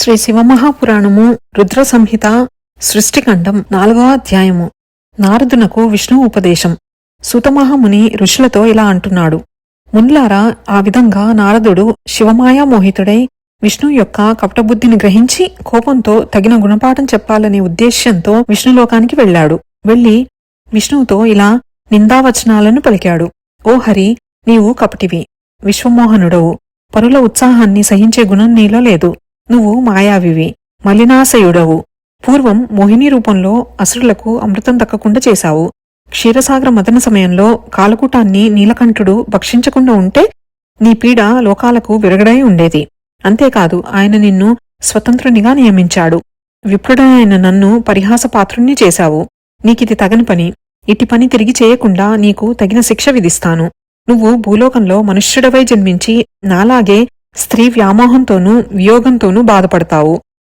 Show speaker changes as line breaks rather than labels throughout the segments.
శ్రీ శివమహాపురాణము రుద్ర సంహిత సృష్టిఖండం నాలుగవ అధ్యాయము. నారదునకు విష్ణు ఉపదేశం. సుతమహాముని ఋషులతో ఇలా అంటున్నాడు. మున్లారా ఆ విధంగా నారదుడు శివమాయా మోహితుడై విష్ణు యొక్క కపటబుద్ధిని గ్రహించి కోపంతో తగిన గుణపాఠం చెప్పాలనే ఉద్దేశ్యంతో విష్ణులోకానికి వెళ్ళాడు. వెళ్ళి విష్ణువుతో ఇలా నిందావచనాలను పలికాడు. ఓ హరి నీవు కపటివి. విశ్వమోహనుడవు. పరుల ఉత్సాహాన్ని సహించే గుణం నీలో లేదు. నువ్వు మాయావివి మలినాశయుడవు. పూర్వం మోహిని రూపంలో అసురులకు అమృతం దక్కకుండా చేశావు. క్షీరసాగర మదన సమయంలో కాలకూటాన్ని నీలకంఠుడు భక్షించకుండా ఉంటే నీ పీడ లోకాలకు విరగడై ఉండేది. అంతేకాదు ఆయన నిన్ను స్వతంత్రునిగా నియమించాడు. విప్రుడైన నన్ను పరిహాసపాత్రుణ్ణి చేశావు. నీకిది తగని పని. ఇటి పని తిరిగి చేయకుండా నీకు తగిన శిక్ష విధిస్తాను. నువ్వు భూలోకంలో మనుష్యుడవై జన్మించి నాలాగే స్త్రీ వ్యామోహంతోనూ వియోగంతోనూ బాధపడతావు.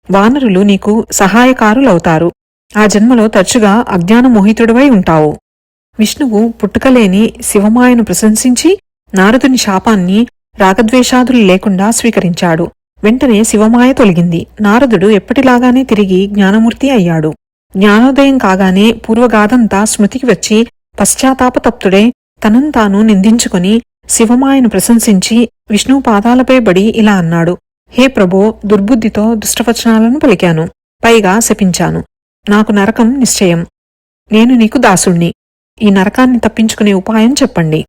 వానరులు నీకు సహాయకారులవుతారు. ఆ జన్మలో తరచుగా అజ్ఞాన మోహితుడవై ఉంటావు. విష్ణువు పుట్టుకలేని శివమాయను ప్రశంసించి నారదుని శాపాన్ని రాగద్వేషాదులు లేకుండా స్వీకరించాడు. వెంటనే శివమాయ తొలగింది. నారదుడు ఎప్పటిలాగానే తిరిగి జ్ఞానమూర్తి అయ్యాడు. జ్ఞానోదయం కాగానే పూర్వగాథంతా స్మృతికి వచ్చి పశ్చాత్తాపతప్తుడే తనను తాను నిందించుకుని శివమాయను ప్రశంసించి విష్ణువు పాదాలపై బడి ఇలా అన్నాడు హే ప్రభో దుర్బుద్ధితో దుష్టవచనాలను పలికాను పైగా శపించాను. నాకు నరకం నిశ్చయం. నేను నీకు దాసుణ్ణి. ఈ నరకాన్ని తప్పించుకునే ఉపాయం చెప్పండి.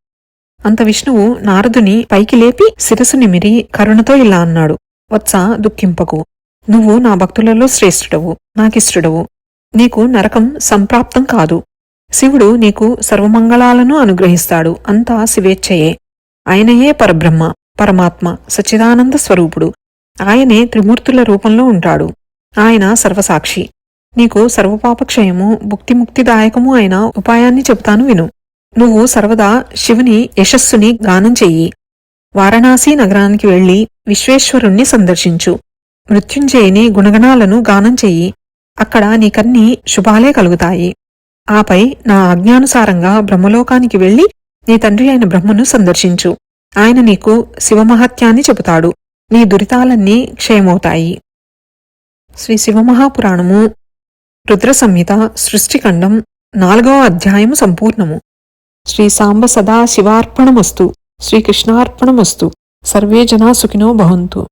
అంత విష్ణువు నారదుని పైకి లేపి శిరసు నిమిరి కరుణతో ఇలా అన్నాడు వత్స దుఃఖింపకు. నువ్వు నా భక్తులలో శ్రేష్ఠుడవు నాకిష్టుడవు. నీకు నరకం సంప్రాప్తం కాదు. శివుడు నీకు సర్వమంగళాలను అనుగ్రహిస్తాడు అంతా శివేచ్ఛయే. ఆయనయే పరబ్రహ్మ పరమాత్మ సచ్చిదానంద స్వరూపుడు. ఆయనే త్రిమూర్తుల రూపంలో ఉంటాడు. ఆయన సర్వసాక్షి. నీకు సర్వపాపక్షయము భుక్తిముక్తిదాయకము అయిన ఉపాయాన్ని చెబుతాను విను. నువ్వు సర్వదా శివుని యశస్సుని గానం చెయ్యి. వారణాసి నగరానికి వెళ్ళి విశ్వేశ్వరుణ్ణి సందర్శించు. మృత్యుంజయుని గుణగణాలను గానం చెయ్యి. అక్కడ నీకన్నీ శుభాలే కలుగుతాయి. ఆపై నా ఆజ్ఞానుసారంగా బ్రహ్మలోకానికి వెళ్ళి నీ తండ్రి అయిన బ్రహ్మను సందర్శించు. ఆయన నీకు శివమహత్యాన్ని చెబుతాడు. నీ దురితాలన్నీ క్షయమవుతాయి. శ్రీ శివమహాపురాణము రుద్ర సంహిత సృష్టిఖండం నాలుగవ అధ్యాయము సంపూర్ణము. శ్రీ సాంబ సదా శివార్పణమస్తు. శ్రీకృష్ణార్పణమస్తు సర్వే జనా సుఖినో భవంతు.